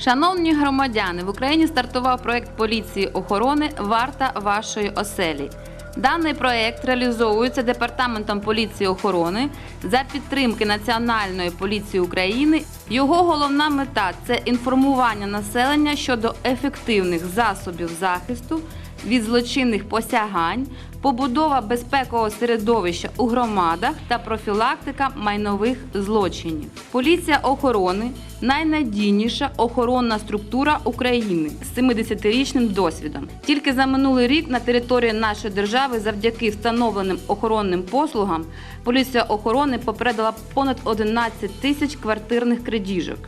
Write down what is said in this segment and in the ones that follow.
Шановні громадяни, в Україні стартував проект поліції охорони Варта вашої оселі. Даний проект реалізовується департаментом поліції охорони за підтримки Національної поліції України. Його головна мета це інформування населення щодо ефективних засобів захисту від злочинних посягань, побудова безпекового середовища у громадах та профілактика майнових злочинів. Поліція охорони найнадійніша охоронна структура України з 70-річним досвідом. Тільки за минулий рік на території нашої держави, завдяки встановленим охоронним послугам, поліція охорони попередила понад 11 тисяч квартирних крадіжок.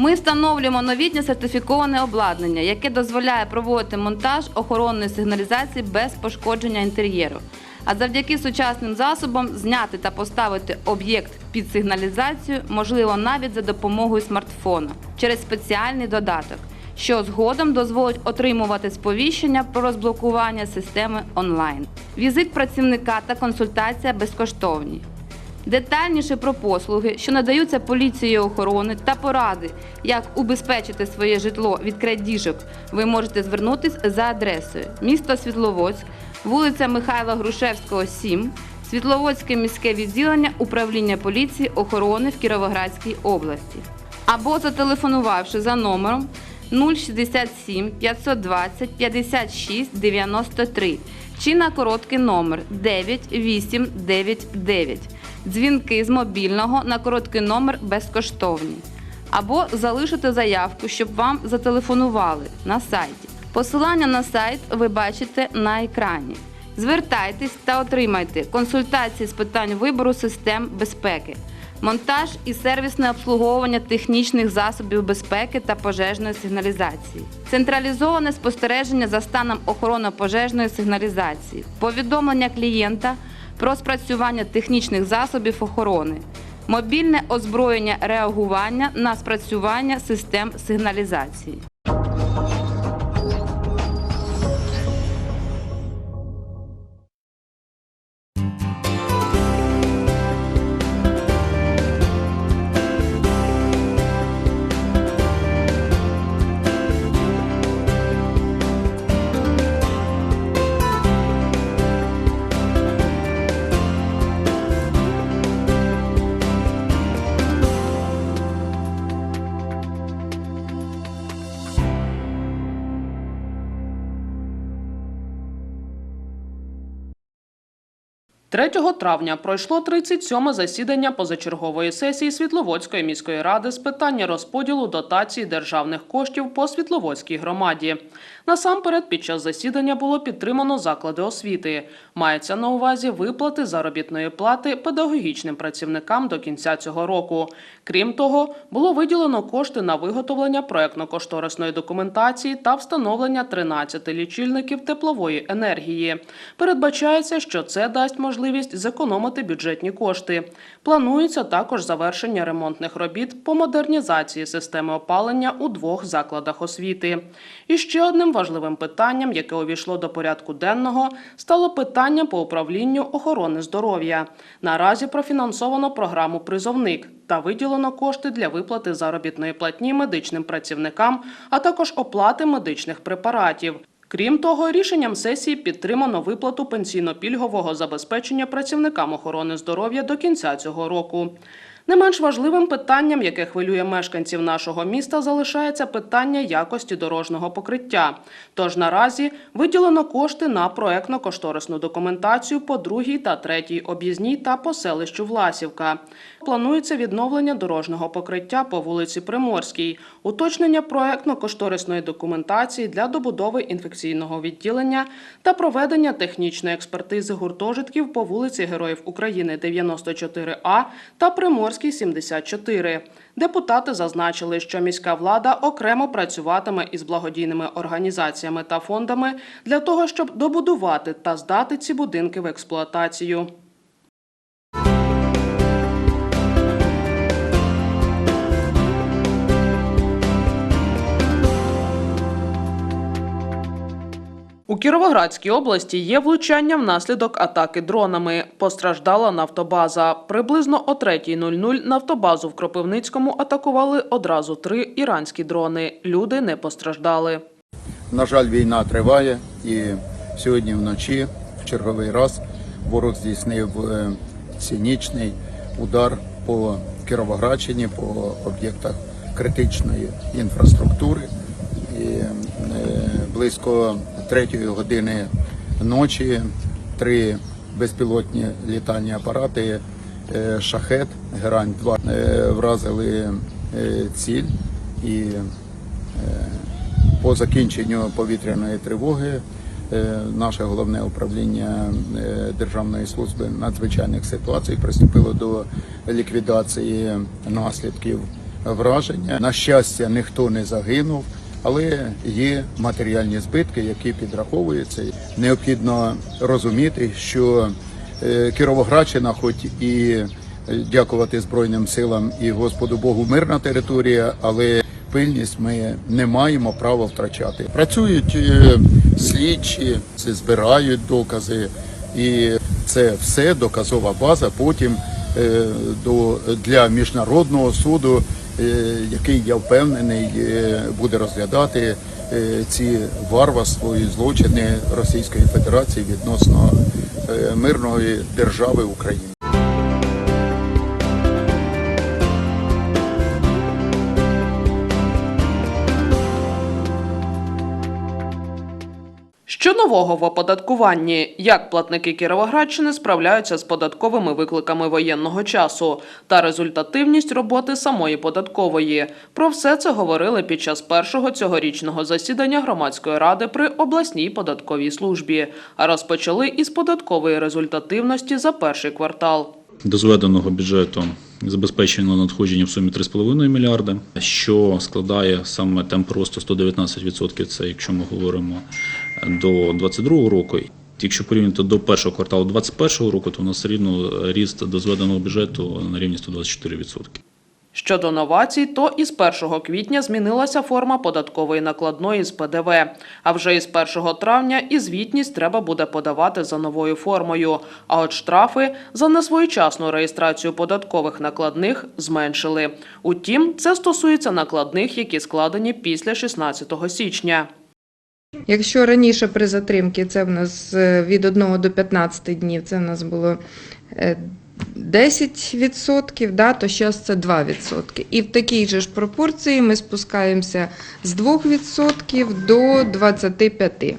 Ми встановлюємо новітнє сертифіковане обладнання, яке дозволяє проводити монтаж охоронної сигналізації без пошкодження інтер'єру. А завдяки сучасним засобам зняти та поставити об'єкт під сигналізацію можливо навіть за допомогою смартфона через спеціальний додаток, що згодом дозволить отримувати сповіщення про розблокування системи онлайн. Візит працівника та консультація безкоштовні. Детальніше про послуги, що надаються поліцією охорони та поради, як убезпечити своє житло від крадіжок, ви можете звернутися за адресою місто Світловодськ, вулиця Михайла Грушевського, 7, Світловодське міське відділення управління поліції охорони в Кіровоградській області. Або зателефонувавши за номером 067 520 56 93 чи на короткий номер 9899. Дзвінки з мобільного на короткий номер безкоштовні. Або залишити заявку, щоб вам зателефонували на сайті. Посилання на сайт ви бачите на екрані. Звертайтесь та отримайте консультації з питань вибору систем безпеки, монтаж і сервісне обслуговування технічних засобів безпеки та пожежної сигналізації, централізоване спостереження за станом охоронно-пожежної сигналізації, повідомлення клієнта про спрацювання технічних засобів охорони, мобільне озброєння реагування на спрацювання систем сигналізації. – 3 травня пройшло 37 засідання позачергової сесії Світловодської міської ради з питання розподілу дотацій державних коштів по Світловодській громаді. Насамперед, під час засідання було підтримано заклади освіти. Мається на увазі виплати заробітної плати педагогічним працівникам до кінця цього року. Крім того, було виділено кошти на виготовлення проектно-кошторисної документації та встановлення 13 лічильників теплової енергії. Передбачається, що це дасть можливість зекономити бюджетні кошти. Планується також завершення ремонтних робіт по модернізації системи опалення у двох закладах освіти. І ще одним важливим питанням, яке увійшло до порядку денного, стало питання по управлінню охорони здоров'я. Наразі профінансовано програму Призовник та виділено кошти для виплати заробітної платні медичним працівникам, а також оплати медичних препаратів. Крім того, рішенням сесії підтримано виплату пенсійно-пільгового забезпечення працівникам охорони здоров'я до кінця цього року. Не менш важливим питанням, яке хвилює мешканців нашого міста, залишається питання якості дорожнього покриття. Тож наразі виділено кошти на проектно-кошторисну документацію по другій та третій об'їзній та по селищу Власівка. Планується відновлення дорожнього покриття по вулиці Приморській, уточнення проектно-кошторисної документації для добудови інфекційного відділення та проведення технічної експертизи гуртожитків по вулиці Героїв України 94А та Приморській 74. Депутати зазначили, що міська влада окремо працюватиме із благодійними організаціями та фондами для того, щоб добудувати та здати ці будинки в експлуатацію. У Кіровоградській області є влучання внаслідок атаки дронами. Постраждала нафтобаза. Приблизно о 3.00 нафтобазу в Кропивницькому атакували одразу три іранські дрони. Люди не постраждали. На жаль, війна триває, і сьогодні вночі, в черговий раз, ворог здійснив е, цинічний удар по Кіровоградщині, по об'єктах критичної інфраструктури. І е, близько третьої години ночі три безпілотні літальні апарати е, Шахет Герань 2 вразили е, ціль і по закінченню повітряної тривоги е, наше головне управління е, Державної служби надзвичайних ситуацій приступило до ліквідації наслідків враження. На щастя, ніхто не загинув, але є матеріальні збитки, які підраховуються. Необхідно розуміти, що е, Кіровоградщина, хоч і дякувати Збройним силам і Господу Богу, мирна територія, але пильність ми не маємо права втрачати. Працюють е, слідчі, збирають докази, і це все доказова база. Потім е, до для міжнародного суду, який я впевнений е, буде розглядати е, ці варварство і злочини Російської Федерації відносно е, мирної держави України. Що нового в оподаткуванні? Як платники Кіровоградщини справляються з податковими викликами воєнного часу та результативність роботи самої податкової? Про все це говорили під час першого цьогорічного засідання громадської ради при обласній податковій службі. А розпочали із податкової результативності за перший квартал. До зведеного бюджету забезпечено надходження в сумі 3,5 мільярди, що складає саме темп росту 119%, це якщо ми говоримо до 2022 року. Якщо порівняти до першого кварталу 2021 року, то у нас рівно ріст до зведеного бюджету на рівні 124%. Щодо новацій, то із 1 квітня змінилася форма податкової накладної з ПДВ. А вже із 1 травня і звітність треба буде подавати за новою формою. А от штрафи за несвоєчасну реєстрацію податкових накладних зменшили. Утім, це стосується накладних, які складені після 16 січня. Якщо раніше при затримці це в нас е, від 1 до 15 днів, це в нас було е, 10%, да, то зараз це 2%. І в такій же ж пропорції ми спускаємося з 2% до 25%.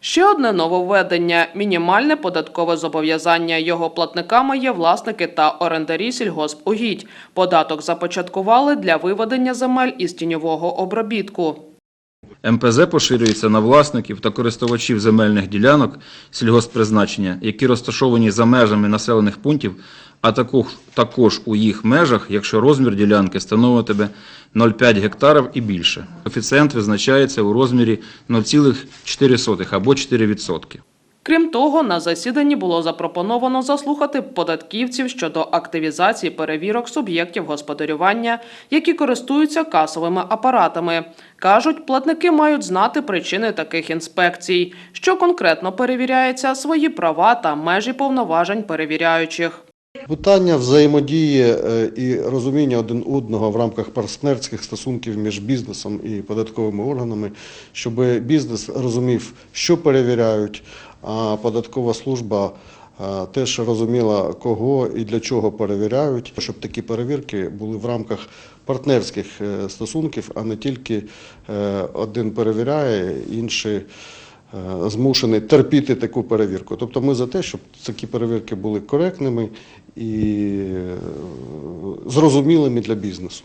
Ще одне нововведення – мінімальне податкове зобов'язання. Його платниками є власники та орендарі сільгоспугідь. Податок започаткували для виведення земель із тіньового обробітку. МПЗ поширюється на власників та користувачів земельних ділянок сільгосппризначення, які розташовані за межами населених пунктів, а також, також у їх межах, якщо розмір ділянки становитиме 0,5 гектарів і більше. Коефіцієнт визначається у розмірі 0,4 або 4%. Крім того, на засіданні було запропоновано заслухати податківців щодо активізації перевірок суб'єктів господарювання, які користуються касовими апаратами. Кажуть, платники мають знати причини таких інспекцій, що конкретно перевіряється, свої права та межі повноважень перевіряючих. Питання взаємодії е, і розуміння один одного в рамках партнерських стосунків між бізнесом і податковими органами, щоб бізнес розумів, що перевіряють, а податкова служба е, теж розуміла, кого і для чого перевіряють, щоб такі перевірки були в рамках партнерських е, стосунків, а не тільки е, один перевіряє, інший змушений терпіти таку перевірку. Тобто ми за те, щоб такі перевірки були коректними і зрозумілими для бізнесу.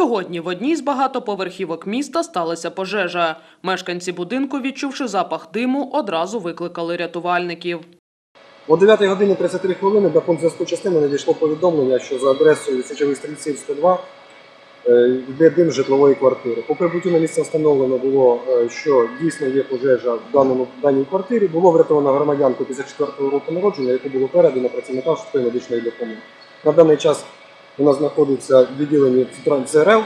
Сьогодні в одній з багатоповерхівок міста сталася пожежа. Мешканці будинку, відчувши запах диму, одразу викликали рятувальників. О 9 годині 33 хвилини до пункту зв'язку частини надійшло повідомлення, що за адресою січових стрільців 102 е, йде дим житлової квартири. По прибуттю на місце встановлено було, е, що дійсно є пожежа в даному в даній квартирі. Було врятовано громадянку 54 року народження, яку було передано працівникам швидкої медичної допомоги. На даний час вона знаходиться відділення центральних ЦРЛ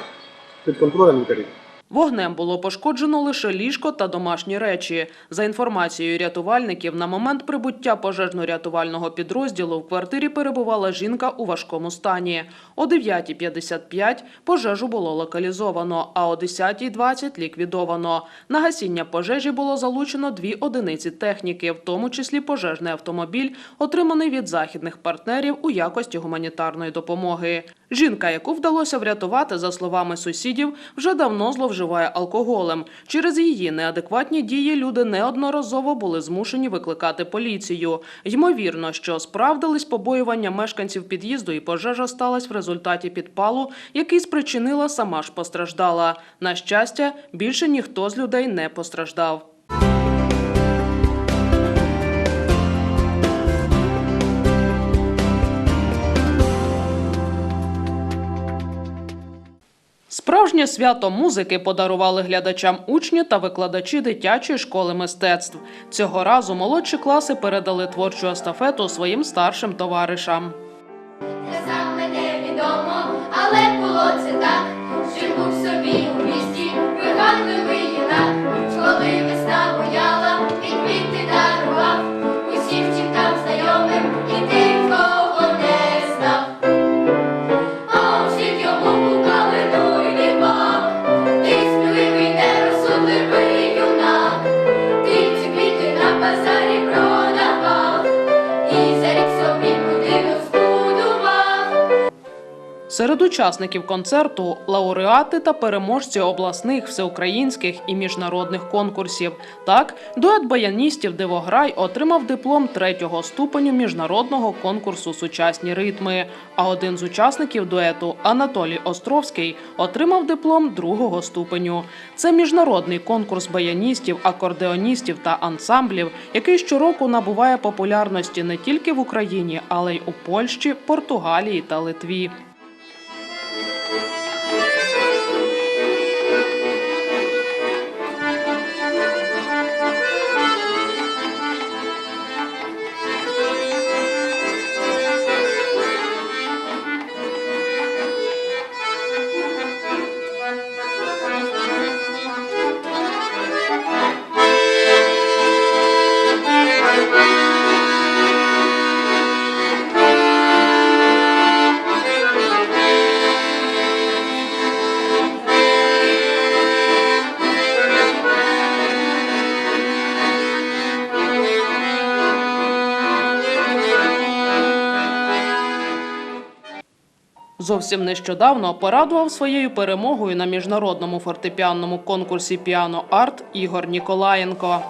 під контролем лікарів. Вогнем було пошкоджено лише ліжко та домашні речі. За інформацією рятувальників, на момент прибуття пожежно-рятувального підрозділу в квартирі перебувала жінка у важкому стані. О 9.55 пожежу було локалізовано, а о 10.20 ліквідовано. На гасіння пожежі було залучено дві одиниці техніки, в тому числі пожежний автомобіль, отриманий від західних партнерів у якості гуманітарної допомоги. Жінка, яку вдалося врятувати, за словами сусідів, вже давно зловживає алкоголем. Через її неадекватні дії люди неодноразово були змушені викликати поліцію. Ймовірно, що справдились побоювання мешканців під'їзду, і пожежа сталася в результаті підпалу, який спричинила сама ж постраждала. На щастя, більше ніхто з людей не постраждав. Справжнє свято музики подарували глядачам учні та викладачі дитячої школи мистецтв. Цього разу молодші класи передали творчу естафету своїм старшим товаришам. Не саме невідомо, але було це так. Серед учасників концерту лауреати та переможці обласних, всеукраїнських і міжнародних конкурсів. Так, дует баяністів Дивограй отримав диплом третього ступеню міжнародного конкурсу Сучасні ритми. А один з учасників дуету Анатолій Островський отримав диплом другого ступеню. Це міжнародний конкурс баяністів, акордеоністів та ансамблів, який щороку набуває популярності не тільки в Україні, але й у Польщі, Португалії та Литві. Зовсім нещодавно порадував своєю перемогою на міжнародному фортепіанному конкурсі Піано Арт Ігор Ніколаєнко.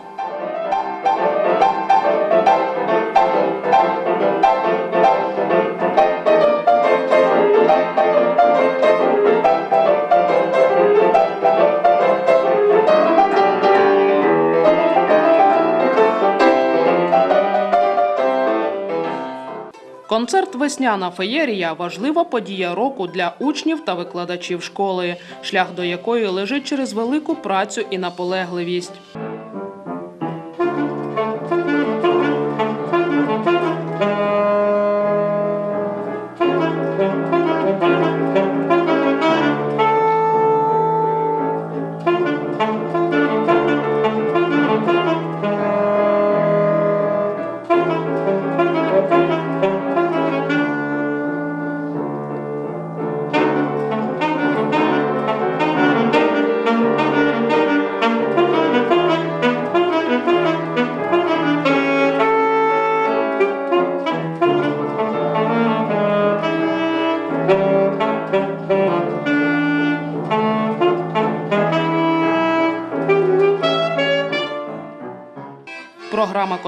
Концерт Весняна феєрія важлива подія року для учнів та викладачів школи, шлях до якої лежить через велику працю і наполегливість.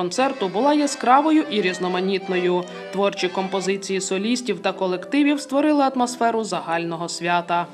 Концерту була яскравою і різноманітною. Творчі композиції солістів та колективів створили атмосферу загального свята.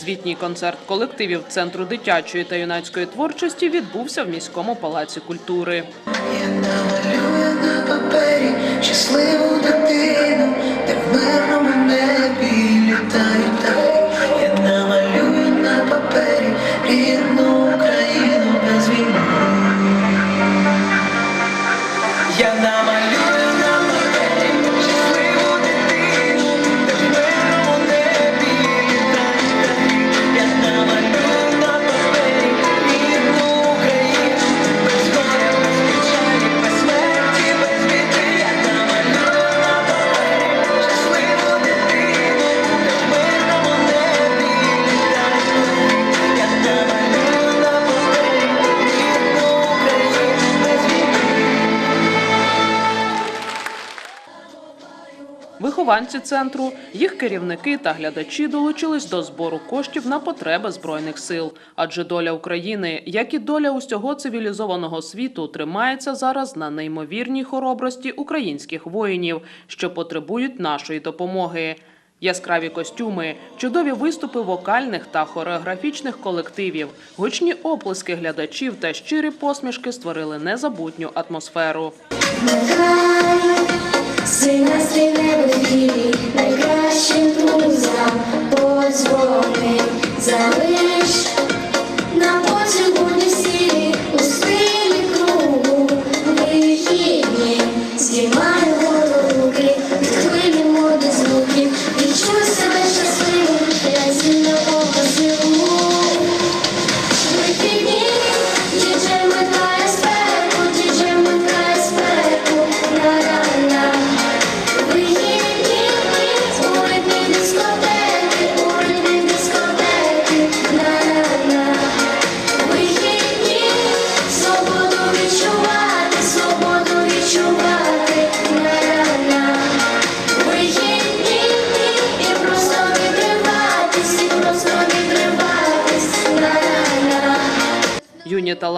Звітній концерт колективів Центру дитячої та юнацької творчості відбувся в міському палаці культури. Вихованці центру, їх керівники та глядачі долучились до збору коштів на потреби збройних сил. Адже доля України, як і доля усього цивілізованого світу, тримається зараз на неймовірній хоробрості українських воїнів, що потребують нашої допомоги. Яскраві костюми, чудові виступи вокальних та хореографічних колективів, гучні оплески глядачів та щирі посмішки створили незабутню атмосферу. Сина стріне в ефірі, найкращим друзям подзвони, залиш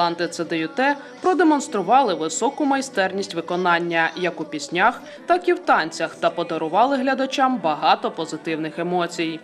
таланти ЦДЮТ продемонстрували високу майстерність виконання як у піснях, так і в танцях та подарували глядачам багато позитивних емоцій.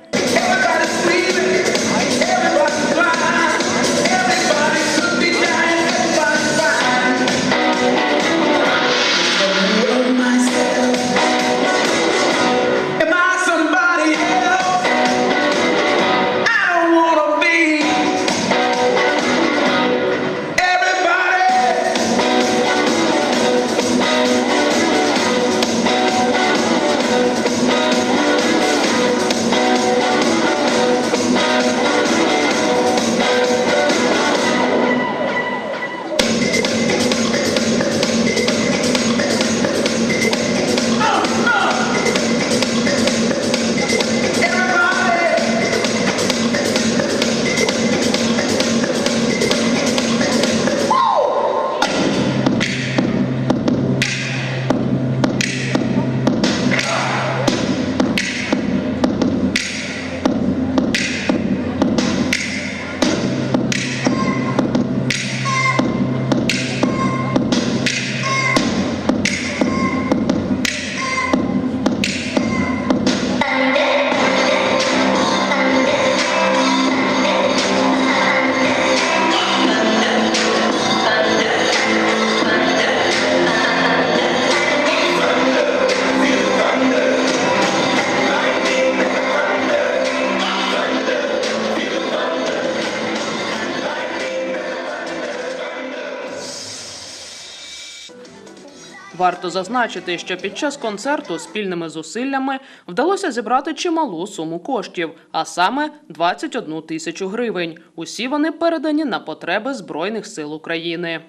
Варто зазначити, що під час концерту спільними зусиллями вдалося зібрати чималу суму коштів, а саме 21 тисячу гривень. Усі вони передані на потреби Збройних сил України.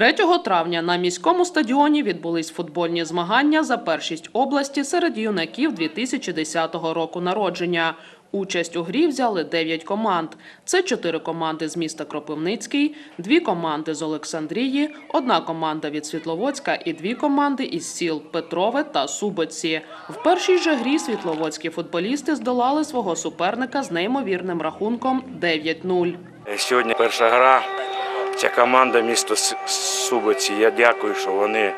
Третього травня на міському стадіоні відбулись футбольні змагання за першість області серед юнаків 2010 року народження. Участь у грі взяли 9 команд. Це 4 команди з міста Кропивницький, 2 команди з Олександрії, одна команда від Світловодська і 2 команди із сіл Петрове та Субоці. В першій же грі світловодські футболісти здолали свого суперника з неймовірним рахунком 9-0. Сьогодні перша гра. Ця команда місто С- Суботці. Я дякую, що вони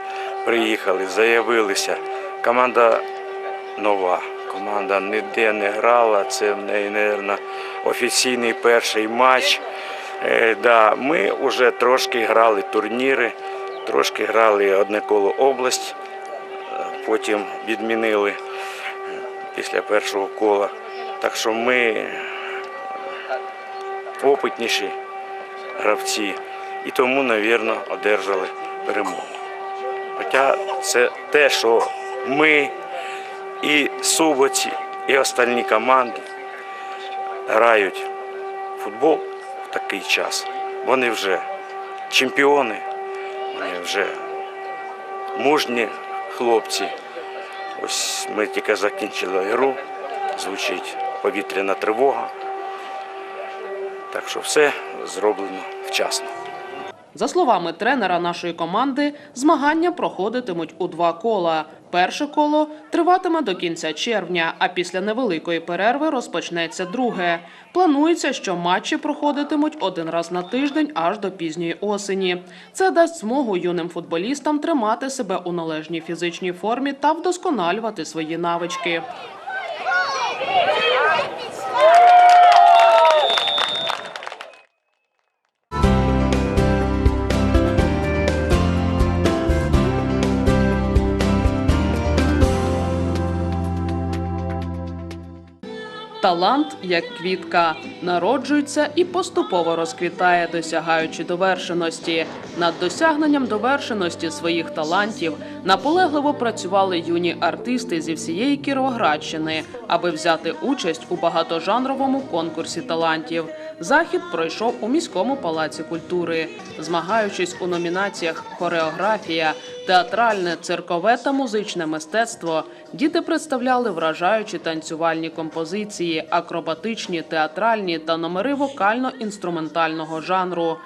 приїхали, заявилися. Команда нова. Команда ніде не грала. Це в неї, мабуть, офіційний перший матч. Е, да, ми вже трошки грали турніри, трошки грали одне коло область, е, потім відмінили е, після першого кола. Так що ми опитніші гравці і тому, мабуть, одержали перемогу. Хоча це те, що ми і Суботі, і остальні команди грають в футбол в такий час. Вони вже чемпіони, вони вже мужні хлопці. Ось ми тільки закінчили гру, звучить повітряна тривога. Так що все зроблено вчасно. За словами тренера нашої команди, змагання проходитимуть у два кола. Перше коло триватиме до кінця червня, а після невеликої перерви розпочнеться друге. Планується, що матчі проходитимуть один раз на тиждень аж до пізньої осені. Це дасть змогу юним футболістам тримати себе у належній фізичній формі та вдосконалювати свої навички. Талант, як квітка, народжується і поступово розквітає, досягаючи довершеності. Над досягненням довершеності своїх талантів наполегливо працювали юні артисти зі всієї Кіровоградщини, аби взяти участь у багатожанровому конкурсі талантів. Захід пройшов у міському палаці культури, змагаючись у номінаціях хореографія, театральне, циркове та музичне мистецтво. Діти представляли вражаючі танцювальні композиції, акробатичні, театральні та номери вокально-інструментального жанру.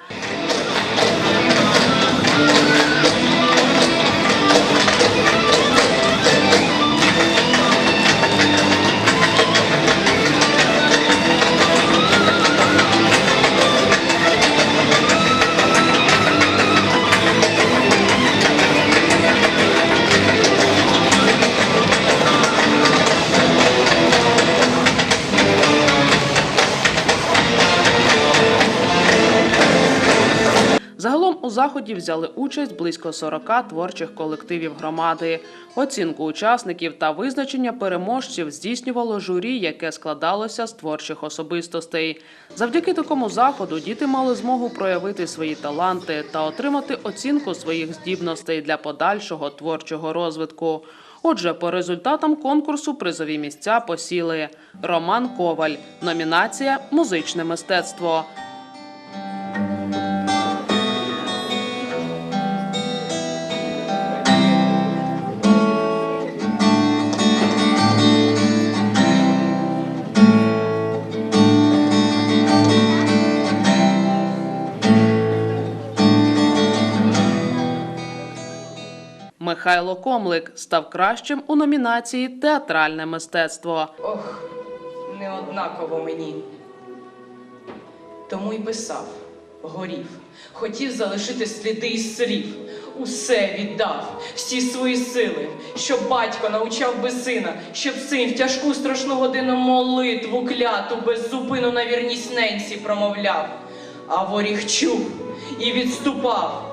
Заході взяли участь близько 40 творчих колективів громади. Оцінку учасників та визначення переможців здійснювало журі, яке складалося з творчих особистостей. Завдяки такому заходу діти мали змогу проявити свої таланти та отримати оцінку своїх здібностей для подальшого творчого розвитку. Отже, по результатам конкурсу призові місця посіли Роман Коваль, номінація Музичне мистецтво. Михайло Комлик став кращим у номінації Театральне мистецтво. Ох, неоднаково мені. Тому й писав, горів, хотів залишити сліди із слів, усе віддав, всі свої сили, щоб батько навчав би сина, щоб син в тяжку страшну годину молитву кляту без зупину на вірність ненці промовляв, а воріг чув і відступав.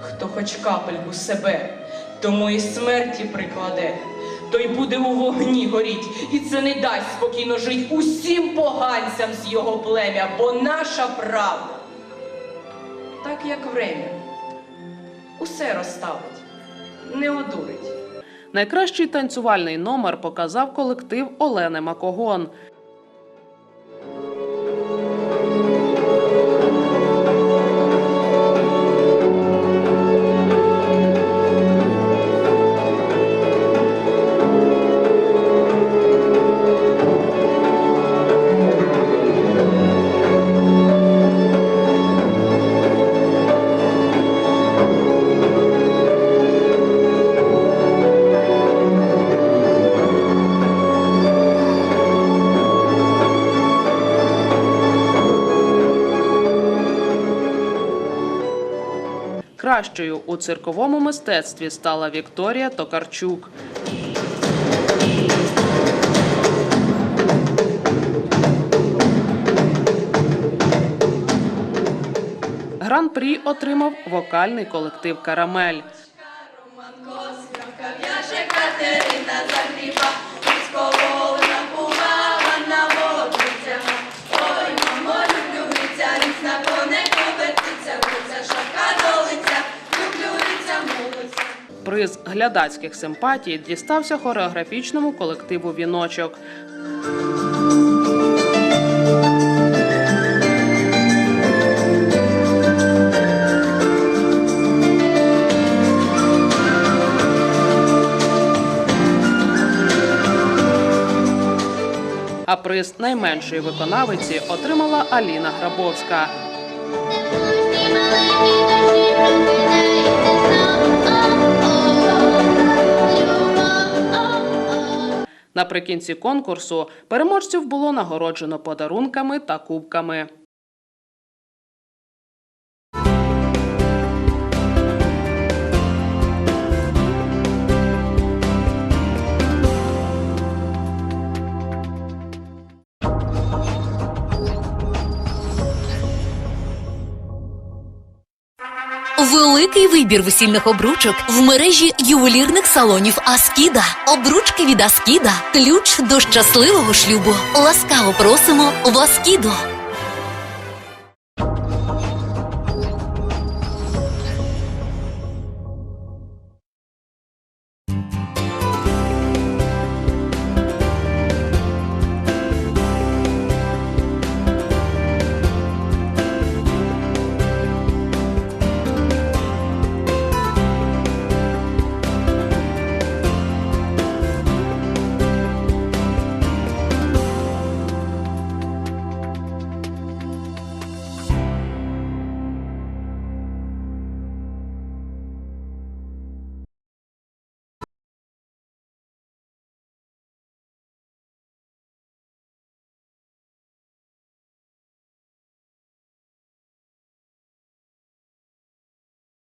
Хто хоч капельку себе, тому і смерті прикладе, той буде у вогні горіть, і це не дасть спокійно жить усім поганцям з його плем'я, бо наша правда, так як время, усе розставить, не одурить. Найкращий танцювальний номер показав колектив Олени Макогон. Кращою у цирковому мистецтві стала Вікторія Токарчук. Гран-прі отримав вокальний колектив Карамель. Приз глядацьких симпатій дістався хореографічному колективу Віночок. А приз найменшої виконавиці отримала Аліна Грабовська. Наприкінці конкурсу переможців було нагороджено подарунками та кубками. Великий вибір весільних обручок в мережі ювелірних салонів Аскіда. Обручки від Аскіда. Ключ до щасливого шлюбу. Ласкаво просимо в Аскіду.